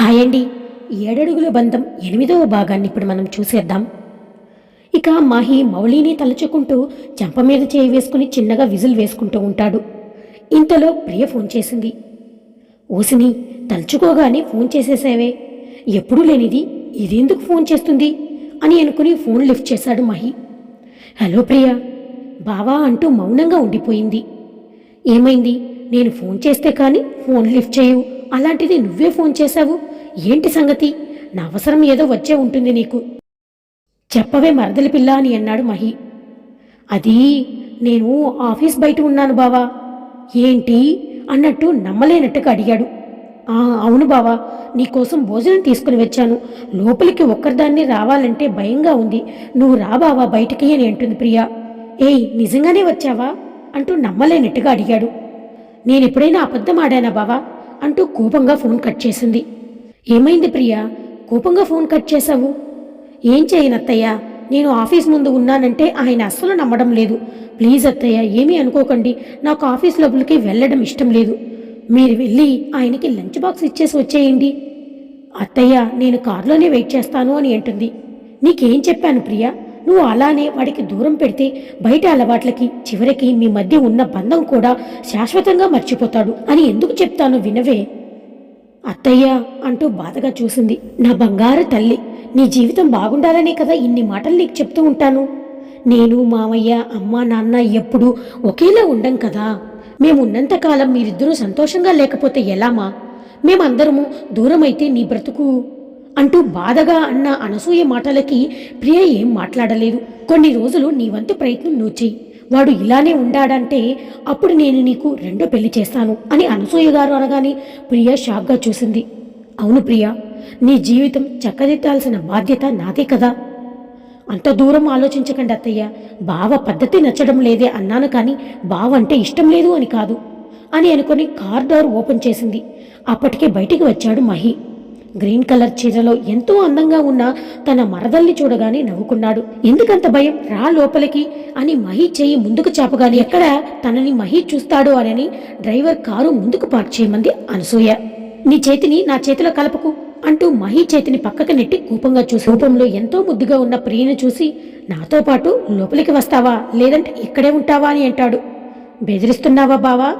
Hi అండి ఏడడుగుల బంధం ఎనిమిదవ భాగాన్ని ఇప్పుడు మనం చూసేద్దాం. ఇక మాహి మౌళిని తలుచుకుంటూ చెంప మీద చేయి వేసుకుని చిన్నగా విజిల్ వేసుకుంటూ ఉంటాడు. ఇంతలో ప్రియ ఫోన్ చేసింది. ఓసిని తలుచుకోగానే ఫోన్ చేసేసావే. ఎప్పుడూ లేనిది ఇదెందుకు ఫోన్ చేస్తుంది? అని అనుకుని ఫోన్ లిఫ్ట్ చేశాడు మహి. హలో ప్రియ బావా అంటూ మౌనంగా ఉండిపోయింది. ఏమైంది? నేను ఫోన్ చేస్తే కానీ ఫోన్ లిఫ్ట్ చేయవు. అలాంటిది నువ్వే ఫోన్ చేశావు? ఏంటి సంగతి? నా అవసరం ఏదో వచ్చే ఉంటుంది నీకు. చెప్పవే మరదలి పిల్ల అని అన్నాడు మహి. అది నేను ఆఫీస్ బయట ఉన్నాను బావా. ఏంటి? అన్నట్టు నమ్మలేనట్టుగా అడిగాడు. అవును బావా నీకోసం భోజనం తీసుకుని వచ్చాను. లోపలికి ఒక్కరిదాన్ని రావాలంటే భయంగా ఉంది. నువ్వు రా బావా బయటికి అని అంటుంది ప్రియా. ఏయ్ నిజంగానే వచ్చావా? అంటూ నమ్మలేనట్టుగా అడిగాడు. నేను ఎప్పుడైనా అబద్ధం ఆడానా బావా? అంటూ కోపంగా ఫోన్ కట్ చేసింది. ఏమైంది ప్రియా? కోపంగా ఫోన్ కట్ చేశావు? ఏం చేయను అత్తయ్య? నేను ఆఫీస్ ముందు ఉన్నానంటే ఆయన అస్సలు నమ్మడం లేదు. ప్లీజ్ అత్తయ్య ఏమీ అనుకోకండి. నాకు ఆఫీస్ లోపలికి వెళ్ళడం ఇష్టం లేదు. మీరు వెళ్ళి ఆయనకి లంచ్ బాక్స్ ఇచ్చేసి వచ్చేయండి. అత్తయ్య నేను కారులోనే వెయిట్ చేస్తాను అని అంటుంది. నీకేం చెప్పాను ప్రియా? నువ్వు అలానే వాడికి దూరం పెడితే బయట అలవాట్లకి చివరికి మీ మధ్య ఉన్న బంధం కూడా శాశ్వతంగా మర్చిపోతాడు. అని ఎందుకు చెప్తాను వినవే? అత్తయ్య అంటూ బాధగా చూసింది. నా బంగారు తల్లి నీ జీవితం బాగుండాలనే కదా ఇన్ని మాటలు నీకు చెప్తూ ఉంటాను? నేను మామయ్య అమ్మ నాన్న ఎప్పుడూ ఒకేలా ఉండం కదా? మేమున్నంతకాలం మీరిద్దరూ సంతోషంగా లేకపోతే ఎలామా? మేమందరము దూరమైతే నీ బ్రతుకు అంటూ బాధగా అన్న అనసూయ మాటలకి ప్రియ ఏం మాట్లాడలేదు. కొన్ని రోజులు నీ వంతు ప్రయత్నం నువ్వు చెయ్యి. వాడు ఇలానే ఉండాడంటే అప్పుడు నేను నీకు రెండో పెళ్ళి చేస్తాను అని అనసూయ గారు అనగానే ప్రియ షాక్గా చూసింది. అవును ప్రియ నీ జీవితం చక్కదిద్దాల్సిన బాధ్యత నాదే కదా. అంత దూరం ఆలోచించకండి అత్తయ్య బావ పద్ధతి నచ్చడం లేదే అన్నాను కానీ బావ అంటే ఇష్టం లేదు అని కాదు అని అనుకుని కార్ డోర్ ఓపెన్ చేసింది. అప్పటికే బయటికి వచ్చాడు మహి. గ్రీన్ కలర్ చీరలో ఎంతో అందంగా ఉన్న తన మరదల్ని చూడగానే నవ్వుకున్నాడు. ఎందుకంత భయం? రా లోపలికి అని మహి చెయ్యి ముందుకు చాపగానే ఎక్కడ తనని మహి చూస్తాడో అని డ్రైవర్ కారు ముందుకు పార్క్ చేయమంది అనసూయ. నీ చేతిని నా చేతిలో కలపకు అంటూ మహి చేతిని పక్కకు నెట్టి కోపంగా చూసి రూపంలో ఎంతో ముద్దుగా ఉన్న ప్రియను చూసి నాతో పాటు లోపలికి వస్తావా? లేదంటే ఇక్కడే ఉంటావా? అని అంటాడు. బెదిరిస్తున్నావా బావా?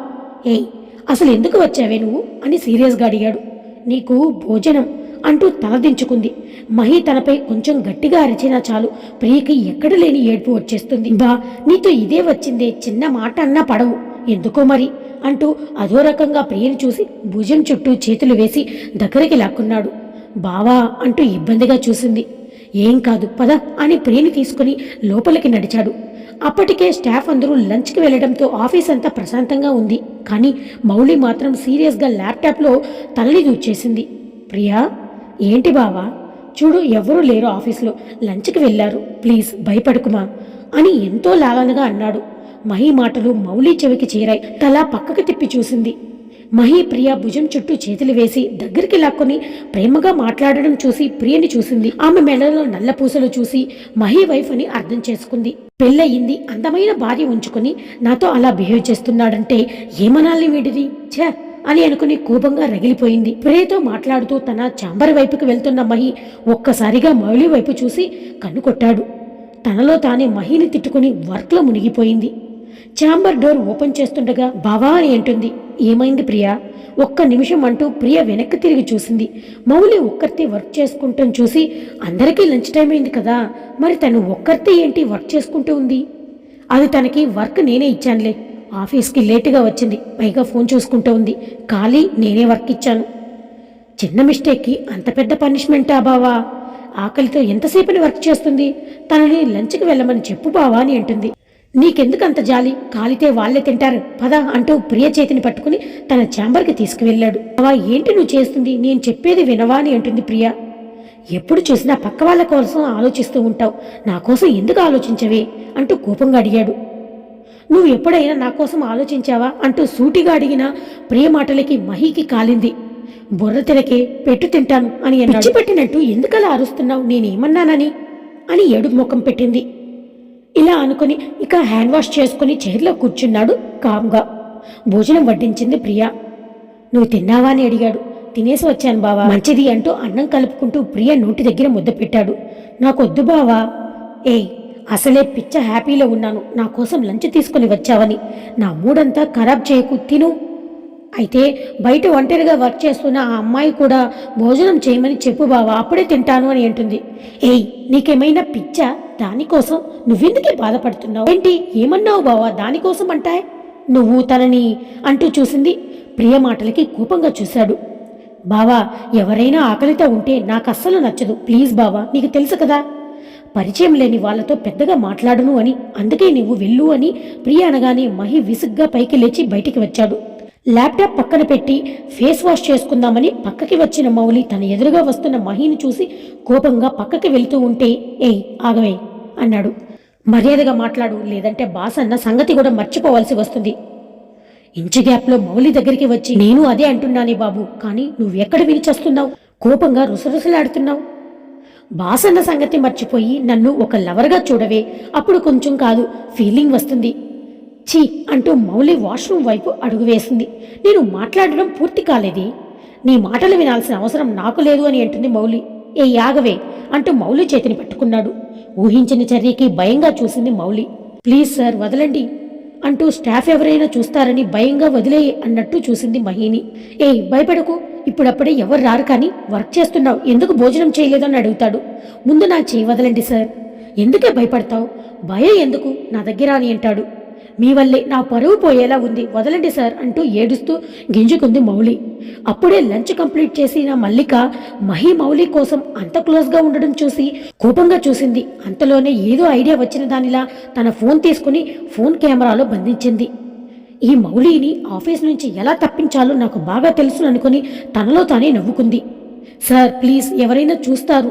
ఏయ్ అసలు ఎందుకు వచ్చావే నువ్వు? అని సీరియస్గా అడిగాడు. నీకు భోజనం అంటూ తలదించుకుంది. మహి తనపై కొంచెం గట్టిగా అరిచినా చాలు. ప్రియకి ఎక్కడ లేని ఏడ్పు వచ్చేస్తుంది. బా నీతో ఇదే వచ్చిందే. చిన్న మాట అన్నా పడవు. ఎందుకో మరి? అంటూ అదో రకంగా ప్రియని చూసి భుజం చుట్టూ చేతులు వేసి దగ్గరికి లాక్కున్నాడు. బావా అంటూ ఇబ్బందిగా చూసింది. ఏం కాదు పద అని ప్రియని తీసుకుని లోపలికి నడిచాడు. అప్పటికే స్టాఫ్ అందరూ లంచ్కి వెళ్ళడంతో ఆఫీస్ అంతా ప్రశాంతంగా ఉంది. కానీ మౌళి మాత్రం సీరియస్గా ల్యాప్టాప్లో తల్లి దూచేసింది ప్రియా ఏంటి బావా? చూడు ఎవరూ లేరు ఆఫీస్లో. లంచ్కి వెళ్ళారు. ప్లీజ్ భయపడుకుమా? అని ఎంతో లాలనగా అన్నాడు. మహి మాటలు మౌలి చెవికి చేరాయి. తల పక్కకి తిప్పి చూసింది. మహి ప్రియ భుజం చుట్టూ చేతులు వేసి దగ్గరికి లాక్కొని ప్రేమగా మాట్లాడడం చూసి ప్రియని చూసింది. ఆమె మెడలో నల్ల పూసలు చూసి మహి వైఫ్ అని అర్థం చేసుకుంది. పెళ్ళయింది అందమైన భార్య ఉంచుకొని నాతో అలా బిహేవ్ చేస్తున్నాడంటే ఏమనాలి వీడిది? ఛ! అని అనుకుని కోపంగా రగిలిపోయింది. ప్రియతో మాట్లాడుతూ తన చాంబర్ వైపుకి వెళ్తున్న మహి ఒక్కసారిగా మౌలి వైపు చూసి కన్ను కొట్టాడు తనలో తానే మహిని తిట్టుకుని వర్క్లో మునిగిపోయింది. చాంబర్ డోర్ ఓపెన్ చేస్తుండగా బావా అని అంటుంది. ఏమైంది ప్రియా? ఒక్క నిమిషం అంటూ ప్రియ వెనక్కి తిరిగి చూసింది. మౌలి ఒక్కరితే వర్క్ చేసుకుంటాం చూసి అందరికీ లంచ్ టైం అయింది కదా మరి తను ఒక్కరితే ఏంటి వర్క్ చేసుకుంటూ ఉంది? అది తనకి వర్క్ నేనే ఇచ్చానులే. ఆఫీస్కి లేటుగా వచ్చింది. పైగా ఫోన్ చూసుకుంటూ ఉంది. ఖాళీ నేనే వర్క్ ఇచ్చాను. చిన్న మిస్టేక్కి అంత పెద్ద పనిష్మెంటా బావా? ఆకలితో ఎంతసేపని వర్క్ చేస్తుంది? తనని లంచ్కి వెళ్ళమని చెప్పు బావా అని అంటుంది. నీకెందుకు అంత జాలి? కాలితే వాళ్ళే తింటారు. పద అంటూ ప్రియ చేతిని పట్టుకుని తన ఛాంబర్కి తీసుకువెళ్ళాడు. బావా ఏంటి నువ్వు చేస్తుంది? నేను చెప్పేది వినవా అని అంటుంది ప్రియ. ఎప్పుడు చూసినా పక్క వాళ్ళ కోసం ఆలోచిస్తూ ఉంటావు. నా కోసం ఎందుకు ఆలోచించవే? అంటూ కోపంగా అడిగాడు. నువ్వు ఎప్పుడైనా నా కోసం ఆలోచించావా? అంటూ సూటిగా అడిగిన ప్రియ మాటలకి మహికి కాలింది. బుర్ర తినకే పెట్టు తింటాను అని పెట్టినట్టు ఎందుకలా అరుస్తున్నావు? నేనేమన్నానని అని ఏడు ముఖం పెట్టింది. ఇలా అనుకుని ఇక హ్యాండ్ వాష్ చేసుకుని చైర్లో కూర్చున్నాడు కామ్గా. భోజనం వడ్డించింది ప్రియా. నువ్వు తిన్నావా అని అడిగాడు. తినేసి వచ్చాను బావా. మంచిది అంటూ అన్నం కలుపుకుంటూ ప్రియ నోటి దగ్గర ముద్ద పెట్టాడు. నాకొద్దు బావా. ఏయ్ అసలే పిచ్చ హ్యాపీలో ఉన్నాను. నా కోసం లంచ్ తీసుకుని వచ్చావని. నా మూడంతా ఖరాబ్ చేయకు తిను. అయితే బయట ఒంటరిగా వర్క్ చేస్తున్న ఆ అమ్మాయి కూడా భోజనం చేయమని చెప్పు బావా అప్పుడే తింటాను అని అంటుంది. ఏయ్ నీకేమైనా పిచ్చా? దానికోసం నువ్వెందుకే బాధపడుతున్నావు? ఏంటి ఏమన్నావు బావా దానికోసం అంటాయ్ నువ్వు తనని అంటూ చూసింది ప్రియ మాటలకి కోపంగా చూశాడు. బావా ఎవరైనా ఆకలితో ఉంటే నాకు అస్సలు నచ్చదు. ప్లీజ్ బావా నీకు తెలుసు కదా. పరిచయం లేని వాళ్ళతో పెద్దగా మాట్లాడను అని అందుకే నీవు వెళ్ళు అని ప్రియ అనగానే మహి విసుగ్గా పైకి లేచి బయటికి వచ్చాడు. ల్యాప్టాప్ పక్కన పెట్టి ఫేస్ వాష్ చేసుకుందామని పక్కకి వచ్చిన మౌలి తన ఎదురుగా వస్తున్న మహిని చూసి కోపంగా పక్కకి వెళ్తూ ఉంటే ఏయ్ ఆగవే అన్నాడు. మర్యాదగా మాట్లాడు లేదంటే బాస్ అన్న సంగతి కూడా మర్చిపోవాల్సి వస్తుంది. ఇంచు గ్యాప్లో మౌలి దగ్గరికి వచ్చి నేను అదే అంటున్నానే బాబు కానీ నువ్వెక్కడ వినిచేస్తున్నావు? కోపంగా రుసరుసలాడుతున్నావు. బాసన్న సంగతి మర్చిపోయి నన్ను ఒక లవర్గా చూడవే అప్పుడు కొంచెం కాదు ఫీలింగ్ వస్తుంది. ఛీ అంటూ మౌలి వాష్రూమ్ వైపు అడుగు వేసింది. నేను మాట్లాడడం పూర్తి కాలేది. నీ మాటలు వినాల్సిన అవసరం నాకు లేదు అని అంటుంది మౌలి. ఏ యాగవే అంటూ మౌలి చేతిని పట్టుకున్నాడు. ఊహించిన చర్యకి భయంగా చూసింది మౌలి. ప్లీజ్ సార్ వదలండి అంటూ స్టాఫ్ ఎవరైనా చూస్తారని భయంగా వదిలే అన్నట్టు చూసింది మహిని. ఏ భయపడకు. ఇప్పుడప్పుడే ఎవరు రారు కానీ వర్క్ చేస్తున్నావు. ఎందుకు భోజనం చేయలేదని అడుగుతాడు. ముందు నా చేయి వదలండి సార్. ఎందుకే భయపడతావు? భయం ఎందుకు? నా దగ్గర అని అంటాడు. మీ వల్లే నా పరువు పోయేలా ఉంది. వదలండి సార్ అంటూ ఏడుస్తూ గింజుకుంది మౌలి. అప్పుడే లంచ్ కంప్లీట్ చేసిన మల్లిక మహి మౌలి కోసం అంత క్లోజ్గా ఉండడం చూసి కోపంగా చూసింది. అంతలోనే ఏదో ఐడియా వచ్చిన దానిలా తన ఫోన్ తీసుకుని ఫోన్ కెమెరాలో బంధించింది. ఈ మౌలిని ఆఫీస్ నుంచి ఎలా తప్పించాలో నాకు బాగా తెలుసు అనుకుని తనలో తానే నవ్వుకుంది. సార్ ప్లీజ్ ఎవరైనా చూస్తారు.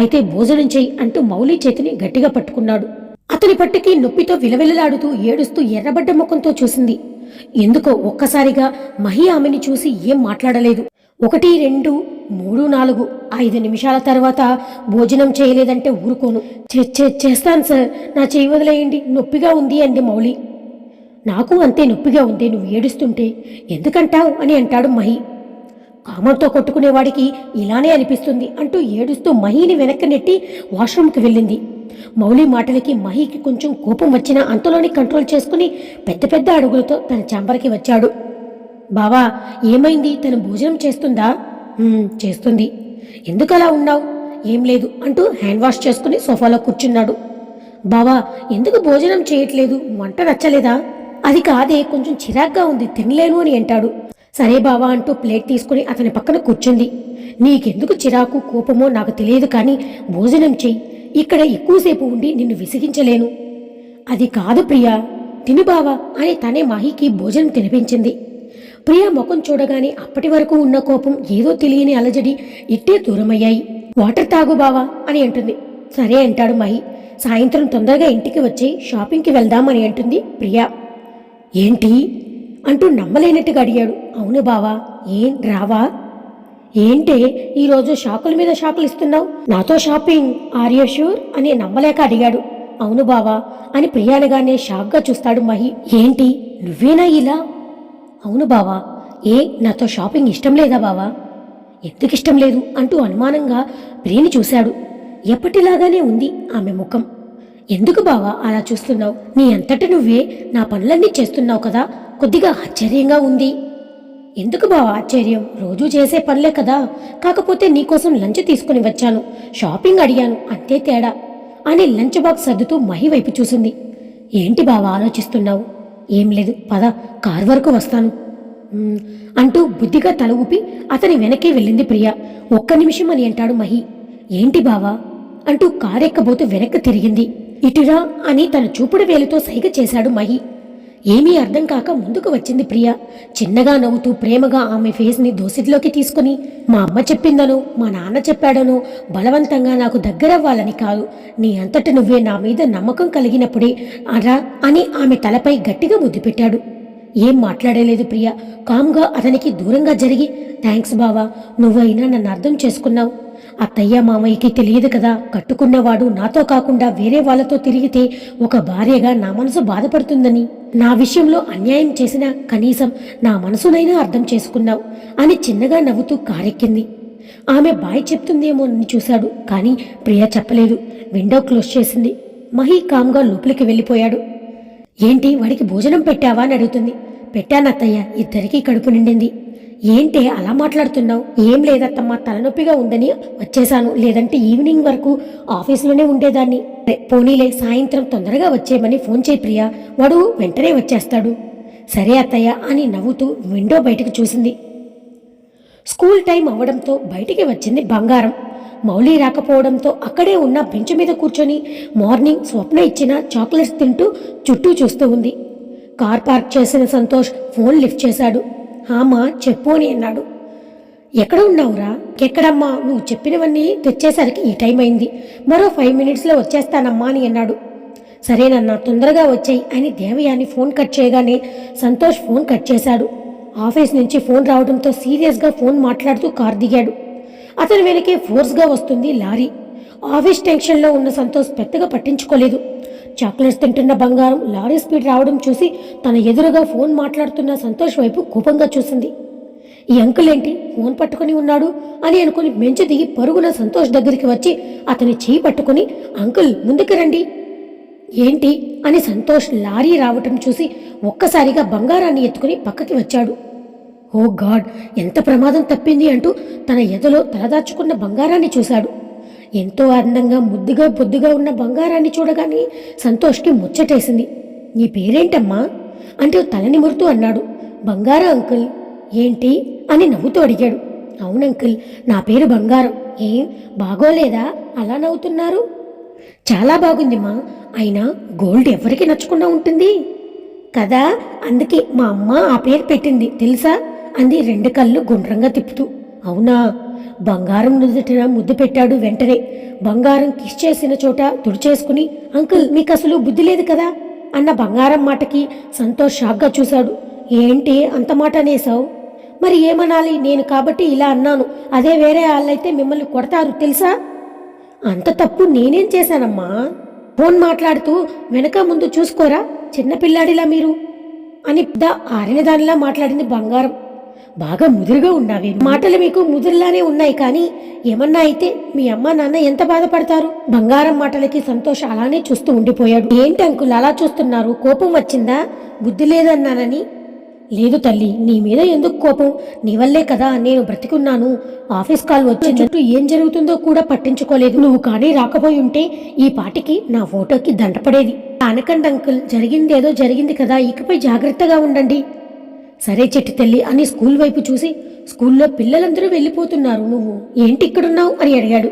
అయితే భోజనం చేయి అంటూ మౌలి చేతిని గట్టిగా పట్టుకున్నాడు. అతని పట్టుకి నొప్పితో విలవిలలాడుతూ ఏడుస్తూ ఎర్రబడ్డ ముఖంతో చూసింది. ఎందుకో ఒక్కసారిగా మహి ఆమెని చూసి ఏం మాట్లాడలేదు. ఒకటి రెండు మూడు నాలుగు ఐదు నిమిషాల తర్వాత భోజనం చేయలేదంటే ఊరుకోను. "చే- చే- చేస్తాను సార్. నా చేయి వదిలేయండి. నొప్పిగా ఉంది అంది మౌళి. నాకు అంతే నొప్పిగా ఉంది నువ్వు ఏడుస్తుంటే. ఎందుకంటావు అని అంటాడు మహి. కామంతో కొట్టుకునేవాడికి ఇలానే అనిపిస్తుంది అంటూ ఏడుస్తూ మహిని వెనక్కి నెట్టి వాష్రూమ్కి వెళ్ళింది. మౌలి మాటలకి మహికి కొంచెం కోపం వచ్చినా అంతలోనే కంట్రోల్ చేసుకుని పెద్ద పెద్ద అడుగులతో తన చాంబర్కి వచ్చాడు. బావా ఏమైంది? తను భోజనం చేస్తుందా? చేస్తుంది. ఎందుకు అలా ఉన్నావు? ఏం లేదు అంటూ హ్యాండ్ వాష్ చేసుకుని సోఫాలో కూర్చున్నాడు. బావా ఎందుకు భోజనం చేయట్లేదు? వంట నచ్చలేదా? అది కాదే కొంచెం చిరాగ్గా ఉంది తినలేను అని అంటాడు. సరే బావా అంటూ ప్లేట్ తీసుకుని అతని పక్కన కూర్చుంది. నీకెందుకు చిరాకు కోపమో నాకు తెలియదు కానీ భోజనం చెయ్యి ఇక్కడ ఎక్కువసేపు ఉండి నిన్ను విసిగించలేను. అది కాదు ప్రియా. తిను బావా అని తనే మాహికి భోజనం తినిపించింది. ప్రియా ముఖం చూడగానే అప్పటి వరకు ఉన్న కోపం ఏదో తెలియని అలజడి ఇట్టే దూరమయ్యాయి. వాటర్ తాగు బావా అని అంటుంది. సరే అంటాడు మహి. సాయంత్రం తొందరగా ఇంటికి వచ్చి షాపింగ్కి వెళ్దామని అంటుంది ప్రియా. ఏంటి? అంటూ నమ్మలేనట్టుగా అడిగాడు. అవును బావా ఏం రావా? ఏంటే ఈరోజు షాకుల మీద షాకులు ఇస్తున్నావు? నాతో షాపింగ్ ఆర్య షూర్ అని నమ్మలేక అడిగాడు. అవును బావా అని ప్రియానగానే షాక్గా చూస్తాడు మహి. ఏంటి నువ్వేనా ఇలా? అవును బావా ఏ నాతో షాపింగ్ ఇష్టం లేదా బావా? ఎందుకు ఇష్టం లేదు అంటూ అనుమానంగా ప్రియని చూశాడు. ఎప్పటిలాగానే ఉంది ఆమె ముఖం. ఎందుకు బావా అలా చూస్తున్నావు? నీ అంతట నువ్వే నా పనులన్నీ చేస్తున్నావు కదా? కొద్దిగా ఆశ్చర్యంగా ఉంది. ఎందుకు బావా ఆశ్చర్యం? రోజూ చేసే పనులే కదా. కాకపోతే నీకోసం లంచ్ తీసుకుని వచ్చాను. షాపింగ్ అడిగాను. అంతే తేడా. అని లంచ్ బాక్స్ సర్దుతూ మహి వైపు చూసింది. ఏంటి బావా ఆలోచిస్తున్నావు? ఏం లేదు. పద కార్ వరకు వస్తాను. అంటూ బుద్ధిగా తల ఊపి అతని వెనకే వెళ్ళింది ప్రియ. ఒక్క నిమిషం అని అంటాడు మహి. ఏంటి బావా? అంటూ కారెక్కబోతూ వెనక్కి తిరిగింది. ఇటురా అని తన చూపుడు వేలుతో సైగ చేశాడు మహి. ఏమీ అర్థం కాక ముందుకు వచ్చింది ప్రియ. చిన్నగా నవ్వుతూ ప్రేమగా ఆమె ఫేస్ని దోసిటిలోకి తీసుకుని మా అమ్మ చెప్పిందను మా నాన్న చెప్పాడను బలవంతంగా నాకు దగ్గరవ్వాలని కాదు. నీ అంతట నువ్వే నా మీద నమ్మకం కలిగినప్పుడే అరా అని ఆమె తలపై గట్టిగా ముద్దు పెట్టాడు. ఏం మాట్లాడలేదు ప్రియ. కామ్గా అతనికి దూరంగా జరిగి థ్యాంక్స్ బావా నువ్వైనా నన్ను అర్థం చేసుకున్నావు. అత్తయ్య మామయ్యకి తెలియదు కదా. కట్టుకున్నవాడు నాతో కాకుండా వేరే వాళ్ళతో తిరిగితే ఒక భార్యగా నా మనసు బాధపడుతుందని. నా విషయంలో అన్యాయం చేసినా కనీసం నా మనసునైనా అర్థం చేసుకున్నావు అని చిన్నగా నవ్వుతూ కారెక్కింది. ఆమె బాయ్ చెప్తుందేమో అని చూశాడు కానీ ప్రియ చెప్పలేదు. విండో క్లోజ్ చేసింది. మహి కామ్గా లోపలికి వెళ్ళిపోయాడు. ఏంటి వాడికి భోజనం పెట్టావా? అని అడుగుతుంది. పెట్టానత్తయ్య ఇద్దరికీ కడుపు నిండింది. ఏంటే అలా మాట్లాడుతున్నావు? ఏం లేదత్తమ్మా తలనొప్పిగా ఉందని వచ్చేశాను. లేదంటే ఈవినింగ్ వరకు ఆఫీసులోనే ఉండేదాన్ని. పోనీలే సాయంత్రం తొందరగా వచ్చేయమని ఫోన్ చేయి ప్రియా. వాడు వెంటనే వచ్చేస్తాడు. సరే అత్తయ్య అని నవ్వుతూ విండో బయటకు చూసింది. స్కూల్ టైం అవ్వడంతో బయటికి వచ్చింది బంగారం. మౌలి రాకపోవడంతో అక్కడే ఉన్న బెంచ్ మీద కూర్చొని మార్నింగ్ స్వప్న ఇచ్చిన చాక్లెట్స్ తింటూ చుట్టూ చూస్తూ ఉంది. కార్ పార్క్ చేసిన సంతోష్ ఫోన్ లిఫ్ట్ చేశాడు. హామా చెప్పు అని అన్నాడు. ఎక్కడ ఉన్నావురా? ఎక్కడమ్మా? నువ్వు చెప్పినవన్నీ తెచ్చేసరికి ఈ టైం అయింది. మరో ఫైవ్ మినిట్స్లో వచ్చేస్తానమ్మా అని అన్నాడు. సరేనన్నా తొందరగా వచ్చాయి అని దేవయాని ఫోన్ కట్ చేయగానే సంతోష్ ఫోన్ కట్ చేశాడు. ఆఫీస్ నుంచి ఫోన్ రావడంతో సీరియస్గా ఫోన్ మాట్లాడుతూ కార్ దిగాడు. అతని వెనకే ఫోర్స్గా వస్తుంది లారీ. ఆఫీస్ టెన్షన్లో ఉన్న సంతోష్ పెద్దగా పట్టించుకోలేదు. చాక్లెట్స్ తింటున్న బంగారం లారీ స్పీడ్ రావడం చూసి తన ఎదురుగా ఫోన్ మాట్లాడుతున్న సంతోష్ వైపు కోపంగా చూసింది. ఈ అంకుల్ ఏంటి? ఫోన్ పట్టుకుని ఉన్నాడు అని అనుకుని మెంచు దిగి పరుగున సంతోష్ దగ్గరికి వచ్చి అతని చేయి పట్టుకుని అంకుల్ ముందుకు రండి. ఏంటి? అని సంతోష్ లారీ రావటం చూసి ఒక్కసారిగా బంగారాన్ని ఎత్తుకుని పక్కకి వచ్చాడు. ఓ గాడ్ ఎంత ప్రమాదం తప్పింది అంటూ తన ఎదలో తలదాచుకున్న బంగారాన్ని చూశాడు. ఎంతో అందంగా ముద్దుగా బొద్దుగా ఉన్న బంగారాన్ని చూడగానే సంతోష్కి ముచ్చటేసింది. నీ పేరేంటమ్మా? అంటూ తల నిమురుతూ అన్నాడు. బంగారా అంకుల్. ఏంటి? అని నవ్వుతూ అడిగాడు. అవును అంకుల్ నా పేరు బంగారం. ఏం? బాగోలేదా? అలా నవ్వుతున్నారు? చాలా బాగుంది మా అయినా గోల్డ్ ఎవరికి నచ్చకుండా ఉంటుంది? కదా అందుకే మా అమ్మ ఆ పేరు పెట్టింది తెలుసా? అంది రెండు కళ్ళు గుండ్రంగా తిప్పుతూ. అవునా? బంగారం నుదుటిన ముద్దు పెట్టాడు వెంటనే. బంగారం కిస్ చేసిన చోట తుడిచేసుకుని అంకుల్ మీకు అసలు బుద్ధి లేదు కదా? అన్న బంగారం మాటకి సంతోష్ షాక్గా చూశాడు. ఏంటి అంత మాట అనేసావు మరి ఏమనాలి? నేను కాబట్టి ఇలా అన్నాను. అదే వేరే వాళ్ళైతే మిమ్మల్ని కొడతారు తెలుసా? అంత తప్పు నేనేం చేశానమ్మా? ఫోన్ మాట్లాడుతూ వెనక ముందు చూసుకోరా చిన్నపిల్లాడిలా మీరు? అని ఆరిన దానిలా మాట్లాడింది బంగారం. బాగా ముదురుగా ఉన్నావే మాటలు మీకు ముదురులానే ఉన్నాయి కానీ ఏమన్నా అయితే మీ అమ్మ నాన్న ఎంత బాధపడతారు? బంగారం మాటలకి సంతోష్ అలానే చూస్తూ ఉండిపోయాడు. ఏంటి అంకుల్ అలా చూస్తున్నారు? కోపం వచ్చిందా? బుద్ధి లేదన్నానని. లేదు తల్లి నీ మీద ఎందుకు కోపం? నీ వల్లే కదా నేను బ్రతికున్నాను. ఆఫీస్ కాల్ వచ్చిన చుట్టూ ఏం జరుగుతుందో కూడా పట్టించుకోలేదు. నువ్వు కానీ రాకపోయి ఉంటే ఈ పాటికి నా ఫోటోకి దండపడేది. అనకండి అంకుల్ జరిగిందేదో జరిగింది కదా ఇకపై జాగ్రత్తగా ఉండండి. సరే చెట్టు తల్లి అని స్కూల్ వైపు చూసి స్కూల్లో పిల్లలందరూ వెళ్ళిపోతున్నారు నువ్వు. ఏంటి ఇక్కడున్నావు? అని అడిగాడు.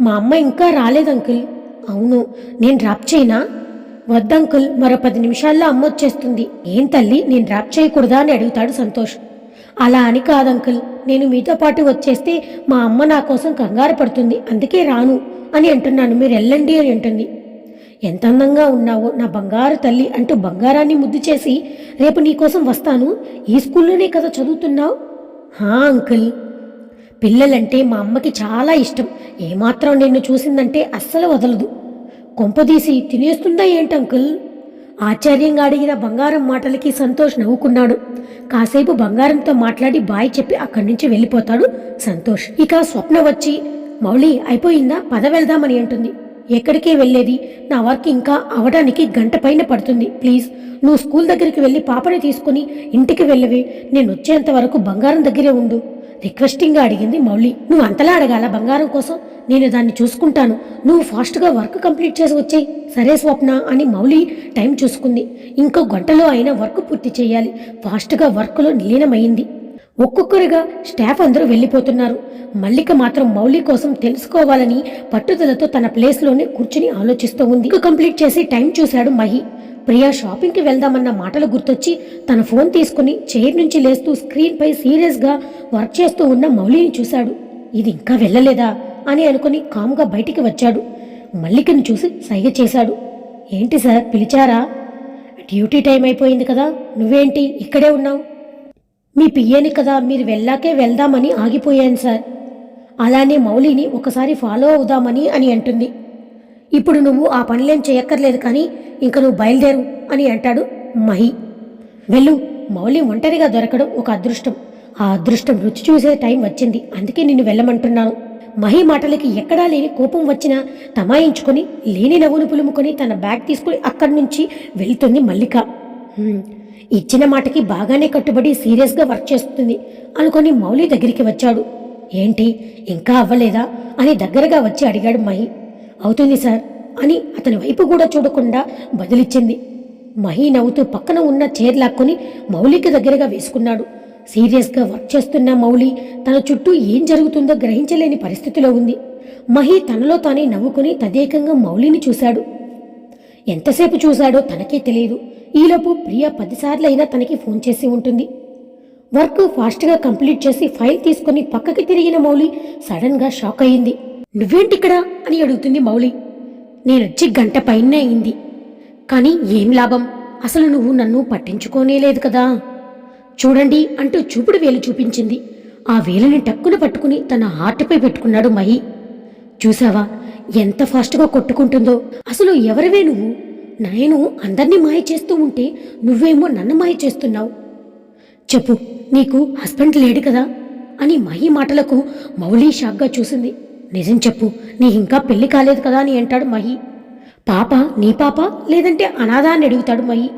మా అమ్మ ఇంకా రాలేదు అంకుల్. అవును నేను డ్రాప్ చేయనా? వద్దంకుల్ మరో పది నిమిషాల్లో అమ్మ వచ్చేస్తుంది. ఏం తల్లి నేను డ్రాప్ చేయకూడదా? అని అడుగుతాడు సంతోష్. అలా అని కాదంకుల్ నేను మీతో పాటు వచ్చేస్తే మా అమ్మ నా కోసం కంగారు పడుతుంది అందుకే రాను అని అంటున్నాను. మీరు వెళ్ళండి అని అంటుంది. ఎంత అందంగా ఉన్నావో నా బంగారు తల్లి అంటూ బంగారాన్ని ముద్దు చేసి రేపు నీకోసం వస్తాను. ఈ స్కూల్లోనే కదా చదువుతున్నావు? హా అంకుల్. పిల్లలంటే మా అమ్మకి చాలా ఇష్టం. ఏమాత్రం నిన్ను చూసిందంటే అస్సలు వదలదు. కొంపదీసి తినేస్తుందా ఏంటి అంకుల్? ఆశ్చర్యంగా అడిగిన బంగారం మాటలకి సంతోష్ నవ్వుకున్నాడు. కాసేపు బంగారంతో మాట్లాడి బాయ్ చెప్పి అక్కడి నుంచి వెళ్ళిపోతాడు సంతోష్. ఇక స్వప్న వచ్చి మౌలి అయిపోయిందా? పద వెళ్దామని అంటుంది. ఎక్కడికే వెళ్ళేది? నా వర్క్ ఇంకా అవడానికి గంట పైన పడుతుంది. ప్లీజ్ నువ్వు స్కూల్ దగ్గరికి వెళ్ళి పాపని తీసుకుని ఇంటికి వెళ్ళవే. నేను వచ్చేంత వరకు బంగారం దగ్గరే ఉండు. రిక్వెస్టింగ్గా అడిగింది మౌలి నువ్వు అంతలా అడగాల బంగారం కోసం? నేను దాన్ని చూసుకుంటాను. నువ్వు ఫాస్ట్గా వర్క్ కంప్లీట్ చేసి వచ్చేయి సరే స్వప్న అని మౌలి టైం చూసుకుంది. ఇంకో గంటలో అయినా వర్క్ పూర్తి చేయాలి. ఫాస్ట్గా వర్క్లో లీనమైంది ఒక్కొక్కరుగా స్టాఫ్ అందరూ వెళ్ళిపోతున్నారు. మల్లిక మాత్రం మౌలి కోసం తెలుసుకోవాలని పట్టుదలతో తన ప్లేస్లోనే కూర్చుని ఆలోచిస్తూ ఉంది. వర్క్ కంప్లీట్ చేసి టైం చూశాడు మహి. ప్రియా షాపింగ్కి వెళ్దామన్న మాటలు గుర్తొచ్చి తన ఫోన్ తీసుకుని చైర్ నుంచి లేస్తూ స్క్రీన్పై సీరియస్గా వర్క్ చేస్తూ ఉన్న మౌలిని చూశాడు. ఇది ఇంకా వెళ్ళలేదా? అని అనుకుని కామ్గా బయటికి వచ్చాడు. మల్లికను చూసి సైగ చేశాడు. ఏంటి సార్ పిలిచారా? డ్యూటీ టైం అయిపోయింది కదా నువ్వేంటి ఇక్కడే ఉన్నావు? మీ పియ్యని కదా మీరు వెళ్ళాకే వెళ్దామని ఆగిపోయాను సార్. అలానే మౌలిని ఒకసారి ఫాలో అవుదామని అని అంటుంది. ఇప్పుడు నువ్వు ఆ పనులేం చేయక్కర్లేదు కానీ ఇంక నువ్వు బయలుదేరు అని అంటాడు మహి. వెళ్ళు మౌలి ఒంటరిగా దొరకడం ఒక అదృష్టం. ఆ అదృష్టం రుచి చూసే టైం వచ్చింది అందుకే నిన్ను వెళ్ళమంటున్నాను. మహి మాటలకి ఎక్కడా లేని కోపం వచ్చినా తమాయించుకొని లేని నవ్వును పులుముకొని తన బ్యాగ్ తీసుకుని అక్కడి నుంచి వెళ్తుంది మల్లిక. ఇచ్చిన మాటకి బాగానే కట్టుబడి సీరియస్గా వర్క్ చేస్తుంది అనుకొని మౌలి దగ్గరికి వచ్చాడు. ఏంటి ఇంకా అవ్వలేదా? అని దగ్గరగా వచ్చి అడిగాడు మహి. అవుతుంది సార్ అని అతని వైపు కూడా చూడకుండా బదులిచ్చింది. మహి నవ్వుతూ పక్కన ఉన్న చైర్ లాక్కొని మౌలికి దగ్గరగా వేసుకున్నాడు. సీరియస్గా వర్క్ చేస్తున్న మౌలి తన చుట్టూ ఏం జరుగుతుందో గ్రహించలేని పరిస్థితిలో ఉంది. మహి తనలో తానే నవ్వుకుని తదేకంగా మౌలిని చూశాడు. ఎంతసేపు చూశాడో తనకే తెలియదు ఈలోపు ప్రియ పదిసార్లైనా తనకి ఫోన్ చేసి ఉంటుంది. వర్క్ ఫాస్ట్గా కంప్లీట్ చేసి ఫైల్ తీసుకుని పక్కకి తిరిగిన మౌలి సడన్గా షాక్ అయింది. నువ్వేంటిక్కడ? అని అడుగుతుంది మౌలి. నేనొచ్చి గంట పైనే అయింది. కానీ ఏం లాభం? అసలు నువ్వు నన్ను పట్టించుకోనే లేదు కదా. చూడండి అంటూ చూపుడు వేలు చూపించింది. ఆ వేలుని టక్కున పట్టుకుని తన హార్ట్పై పెట్టుకున్నాడు మహి. చూసావా? ఎంత ఫాస్ట్గా కొట్టుకుంటుందో. అసలు ఎవరివే నువ్వు? నేను అందరినీ మాయ చేస్తూ ఉంటే నువ్వేమో నన్ను మాయ చేస్తున్నావు. చెప్పు నీకు హస్బెండ్ లేడు కదా? అని మహి మాటలకు మౌలి షాక్గా చూసింది. నిజం చెప్పు నీ ఇంకా పెళ్ళి కాలేదు కదా అని అంటాడు మహి పాప నీ పాప లేదంటే అనాథ అని అడుగుతాడు మహి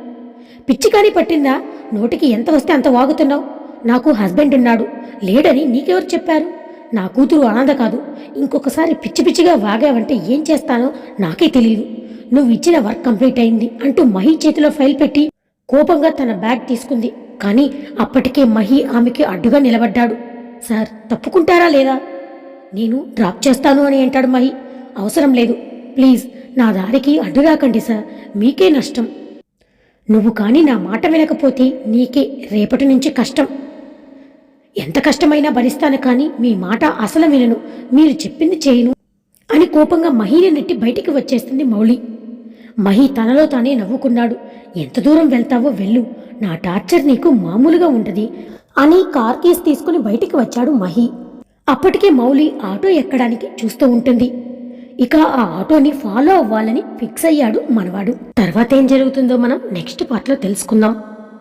పిచ్చికాని పట్టిందా? నోటికి ఎంత వస్తే అంత వాగుతున్నావు? నాకు హస్బెండ్ ఉన్నాడు లేడని నీకెవరు చెప్పారు? నా కూతురు అనాథ కాదు. ఇంకొకసారి పిచ్చి పిచ్చిగా వాగావంటే ఏం చేస్తానో నాకే తెలియదు నువ్వు ఇచ్చిన వర్క్ కంప్లీట్ అయింది అంటూ మహి చేతిలో ఫైల్ పెట్టి కోపంగా తన బ్యాగ్ తీసుకుంది. కానీ అప్పటికే మహి ఆమెకి అడ్డుగా నిలబడ్డాడు. సార్ తప్పుకుంటారా లేదా? నేను డ్రాప్ చేస్తాను అని అంటాడు మహి. అవసరం లేదు. ప్లీజ్ నా దారికి అడ్డు రాకండి సార్. మీకే నష్టం. నువ్వు కానీ నా మాట వినకపోతే నీకే రేపటి నుంచి కష్టం. ఎంత కష్టమైనా భరిస్తాను కానీ మీ మాట అసలు వినను. మీరు చెప్పింది చేయను అని కోపంగా మహిని నెట్టి బయటికి వచ్చేస్తుంది మౌళి. మహి తనలో తానే నవ్వుకున్నాడు. ఎంత దూరం వెళ్తావో వెళ్ళు. నా టార్చర్ నీకు మామూలుగా ఉంటుంది అని కార్ కేస్ తీసుకుని బయటికి వచ్చాడు మహి. అప్పటికే మౌలి ఆటో ఎక్కడానికి చూస్తూ ఉంటుంది. ఇక ఆ ఆటోని ఫాలో అవ్వాలని ఫిక్స్ అయ్యాడు మనవాడు. తర్వాత ఏం జరుగుతుందో మనం నెక్స్ట్ పార్ట్లో తెలుసుకుందాం.